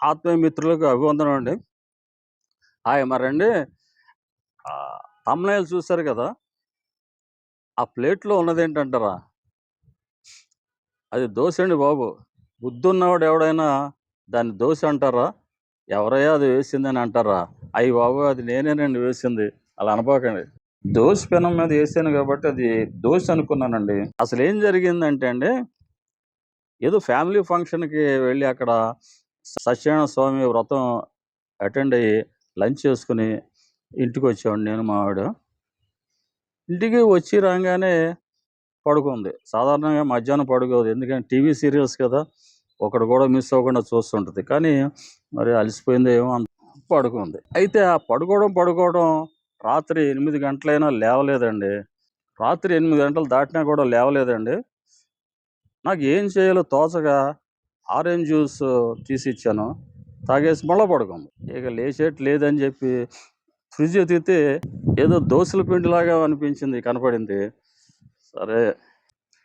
ఆత్మీయ మిత్రులకు అభివందనం అండి. హాయ్ మరండి. తమ్నైల్ చూశారు కదా? ఆ ప్లేట్లో ఉన్నది ఏంటంటారా అది దోశ అండి బాబు. బుద్ధున్నవాడు ఎవడైనా దాన్ని దోశ అంటారా? ఎవరయ్యా అది వేసిందని అంటారా? అయ్యి బాబు అది నేనేనండి వేసింది. అలా అనుకోకండి దోశ పెనం మీద వేసాను కాబట్టి అది దోశ అనుకున్నానండి. అసలు ఏం జరిగిందంటే అండి ఏదో ఫ్యామిలీ ఫంక్షన్కి వెళ్ళి అక్కడ సత్యనారాయణ స్వామి వ్రతం అటెండ్ అయ్యి లంచ్ చేసుకుని ఇంటికి వచ్చాడు నేను మా ఆవిడ. ఇంటికి వచ్చి రాగానే పడుకుంది. సాధారణంగా మధ్యాహ్నం పడుకోదు. ఎందుకంటే టీవీ సీరియల్స్ కదా ఒకడు కూడా మిస్ అవ్వకుండా చూస్తుంటుంది. కానీ మరి అలసిపోయిందో ఏమో అంత పడుకుంది. అయితే ఆ పడుకోవడం పడుకోవడం రాత్రి ఎనిమిది గంటలైనా లేవలేదండి. రాత్రి ఎనిమిది గంటలు దాటినా కూడా లేవలేదండి. నాకు ఏం చేయాలో తోచగా ఆరెంజ్ జ్యూస్ తీసి ఇచ్చాను. తాగేసి మళ్ళీ పడుకుంది ఇక లేచేట్ లేదని చెప్పి ఫ్రిడ్జ్ ఎత్తితే ఏదో దోశల పిండిలాగా అనిపించింది కనపడింది. సరే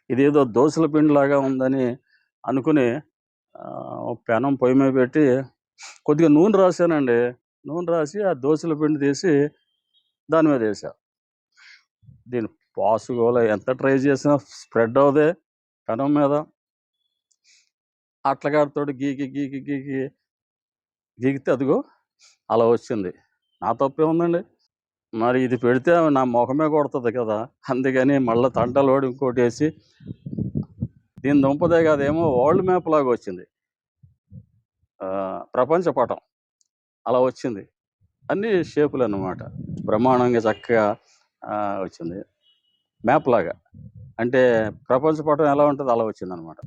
ఇదేదో దోశల పిండిలాగా ఉందని అనుకుని పెనం పొయ్యి మీద పెట్టి కొద్దిగా నూనె రాశానండి. నూనె రాసి ఆ దోశల పిండి తీసి దాని మీద వేసా దీని పాసుకోలే ఎంత ట్రై చేసినా స్ప్రెడ్ అవుదే పెనం మీద. అట్లగాడితో గీకి గీకి గీకి గీకితే అదిగో అలా వచ్చింది. నా తప్పే ఉందండి మరి ఇది పెడితే నా ముఖమే కొడుతుంది కదా! అందుకని మళ్ళీ తంటలోడి ఇంకోటి వేసి దీని దుంపదే కాదేమో వరల్డ్ మ్యాప్ లాగా వచ్చింది. ప్రపంచ పటం అలా వచ్చింది. అన్ని షేపులు అన్నమాట. బ్రహ్మాండంగా చక్కగా వచ్చింది. మ్యాప్ లాగా. అంటే ప్రపంచ పటం ఎలా ఉంటుంది అలా వచ్చింది అనమాట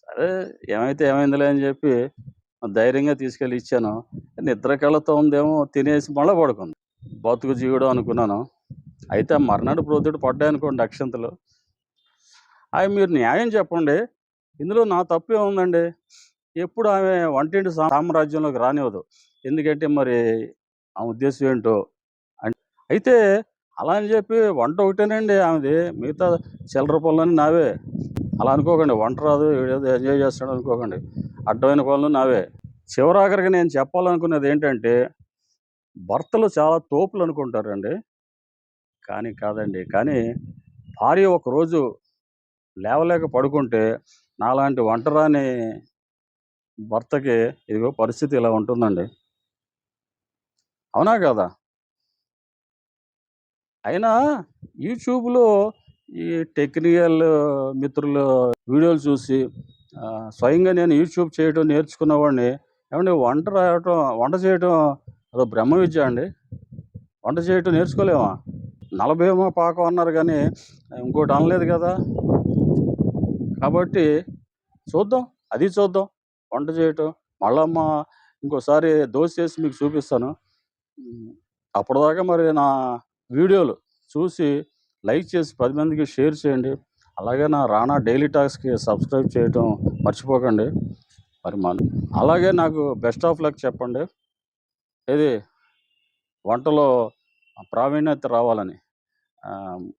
సరే ఏమైతే ఏమైందిలే అని చెప్పి ధైర్యంగా తీసుకెళ్ళి ఇచ్చాను. నిద్ర కళ్ళతో ఉందేమో తినేసి మళ్ళీ పడుకుంది. బతుకు జీవుడు అనుకున్నాను. అయితే మర్నాడు ప్రొద్దుడు పడ్డాయి అనుకోండి అక్షంతలు. అవి మీరు న్యాయం చెప్పండి. ఇందులో నా తప్పే ఉందండి ఎప్పుడు ఆమె వంటింటి సామ్రాజ్యంలోకి రానివ్వదు. ఎందుకంటే మరి ఆ ఉద్దేశం ఏంటో? అయితే అలా అని చెప్పి వంట ఒకటేనండి ఆమెది. మిగతా చిల్లర పనులన్నీ నావే. అలా అనుకోకండి. వంట రాదు ఏదో ఎంజాయ్ చేస్తాడు అనుకోకండి. అడ్డమైన పనులు నావే. చివరాఖరికి నేను చెప్పాలనుకున్నది ఏంటంటే భర్తలు చాలా తోపులు అనుకుంటారండి. కానీ కాదండి. కానీ భార్య ఒకరోజు లేవలేక పడుకుంటే నాలాంటి వంటరాని భర్తకి ఇదిగో పరిస్థితి ఇలా ఉంటుందండి. అవునా కదా? అయినా యూట్యూబ్లో ఈ టెక్నికల్ మిత్రులు వీడియోలు చూసి స్వయంగా నేను యూట్యూబ్ చేయడం నేర్చుకున్నవాడిని ఏమంటే వంట రాయటం వంట చేయటం అదో బ్రహ్మ విద్య అండి. వంట చేయటం నేర్చుకోలేమా? నలభైమో పాకం అన్నారు కానీ ఇంకోటి అనలేదు కదా. కాబట్టి చూద్దాం అది చూద్దాం వంట చేయటం. మళ్ళమ్మ ఇంకోసారి దోశ చేసి మీకు చూపిస్తాను. అప్పటిదాకా మరి నా వీడియోలు చూసి లైక్ చేసి పది మందికి షేర్ చేయండి. అలాగే నా రానా డైలీ టాక్స్కి సబ్స్క్రైబ్ చేయటం మర్చిపోకండి. మరి మన అలాగే నాకు బెస్ట్ ఆఫ్ లక్ చెప్పండి. ఇది వంటలో ప్రావీణ్యత రావాలని.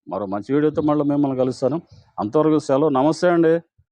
మరో మంచి వీడియోతో మళ్ళీ మిమ్మల్ని కలుస్తాను. అంతవరకు సెలవు. నమస్తే అండి.